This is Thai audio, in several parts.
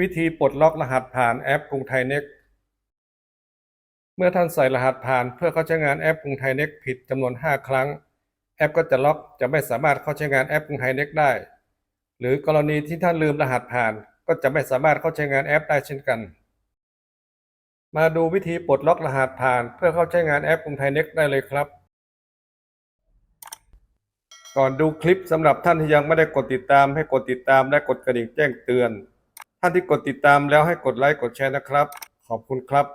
วิธีปลดล็อกรหัสผ่านแอปกรุงไทยเน็กเมื่อท่านใส่รหัสผ่านเพื่อเข้าใช้งานแอปกรุงไทยเน็กผิดจำนวน 5 ครั้ง แอปก็จะล็อกจะไม่สามารถเข้าใช้งานแอปกรุงไทยเน็กได้ หรือกรณีที่ท่านลืมรหัสผ่าน ก็จะไม่สามารถเข้าใช้งานแอปได้เช่นกัน มาดูวิธีปลดล็อกรหัสผ่านเพื่อเข้าใช้งานแอปกรุงไทยเน็กได้เลยครับ ก่อนดูคลิปสำหรับท่านที่ยังไม่ได้กดติดตามให้กดติดตามและกดกระดิ่งแจ้งเตือน ท่านที่กดติดตามแล้วให้กดไลค์กดแชร์นะครับ ขอบคุณครับ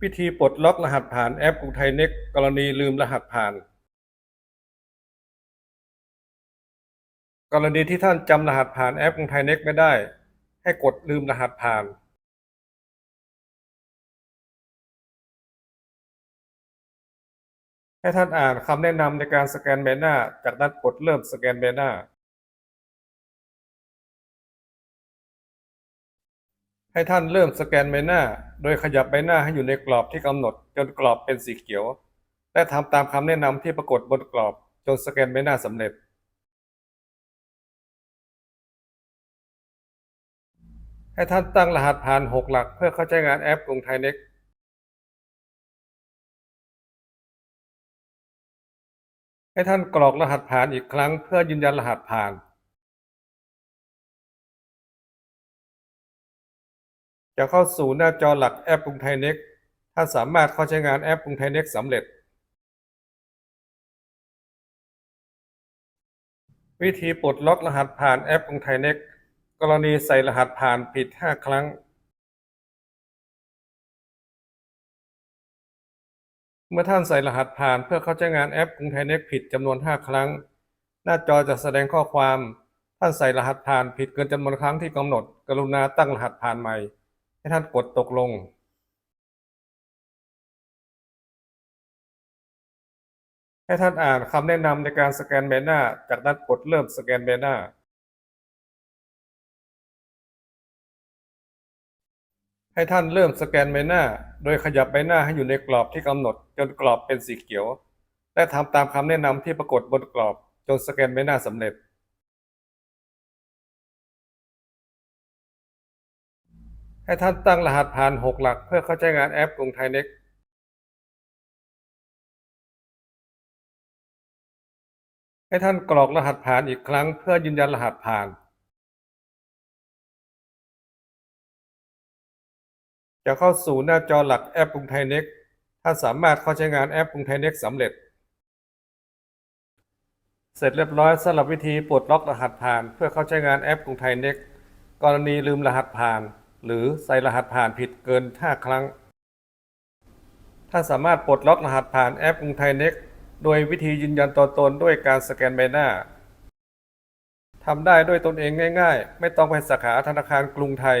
พิธีปลดล็อกรหัสผ่านแอปกรุงไทยเน็กกรณีลืมรหัสผ่าน กรณีที่ท่านจำรหัสผ่านแอปกรุงไทยเน็กไม่ได้ ให้กดลืมรหัสผ่าน ให้ท่านอ่านคำแนะนำในการสแกนใบหน้า จากนั้นกดเริ่มสแกนใบหน้า ให้ท่านเริ่มสแกนใบหน้า โดยขยับใบหน้าให้อยู่ในกรอบที่กำหนด จนกรอบเป็นสีเขียว และทำตามคำแนะนำที่ปรากฏบนกรอบ จนสแกนใบหน้าสำเร็จ ให้ท่านตั้งรหัสผ่าน 6 หลัก เพื่อเข้าใช้งานแอปกรุงไทยเน็ก ให้ท่านกรอกรหัสผ่านอีกครั้งเพื่อยืนยันรหัสผ่านจะเข้าสู่หน้าจอหลักแอปกรุงไทยเน็กท่านสามารถเข้าใช้งานแอปกรุงไทยเน็กสำเร็จ วิธีปลดล็อกรหัสผ่านแอปกรุงไทยเน็กกรณีใส่รหัสผ่านผิด 5 ครั้ง เมื่อท่านใส่รหัสผ่านเพื่อเข้าใช้งานแอปกรุงไทยเน็กผิดจำนวน 5 ครั้ง หน้าจอจะแสดงข้อความ ท่านใส่รหัสผ่านผิดเกินจำนวนครั้งที่กำหนด กรุณาตั้งรหัสผ่านใหม่ ให้ท่านกดตกลง ให้ท่านอ่านคำแนะนำในการสแกนใบหน้า จากนั้นกดเริ่มสแกนใบหน้า ให้ท่านเริ่มสแกนใบหน้า โดยขยับใบหน้าให้อยู่ในกรอบที่กำหนด จนกรอบเป็นสีเขียว และทำตามคำแนะนำที่ปรากฏบนกรอบจนสแกนใบหน้าสำเร็จ ให้ท่านตั้งรหัสผ่าน 6 หลัก เพื่อเข้าใช้งานแอปกรุงไทยเน็กให้ท่านกรอกรหัสผ่านอีกครั้งเพื่อยืนยันรหัสผ่าน จะเข้าสู่หน้าจอหลักแอปกรุงไทยเน็กท่าสามารถเข้าใช้งานแอปกรุงไทยเน็กสำเร็จ เสร็จเรียบร้อยสำหรับวิธีปลดล็อกรหัสผ่าน เพื่อเข้าใช้งานแอปกรุงไทยเน็กกรณีลืมรหัสผ่าน หรือใส่รหัสผ่านผิดเกิน 5 ครั้งท่าสามารถปลดล็อกรหัสผ่านแอปกรุงไทยเน็กโดยวิธียืนยันตัวตนด้วยการสแกนใบหน้าทำได้ด้วยตนเองง่าย ๆ ไม่ต้องไปสาขาธนาคารกรุงไทย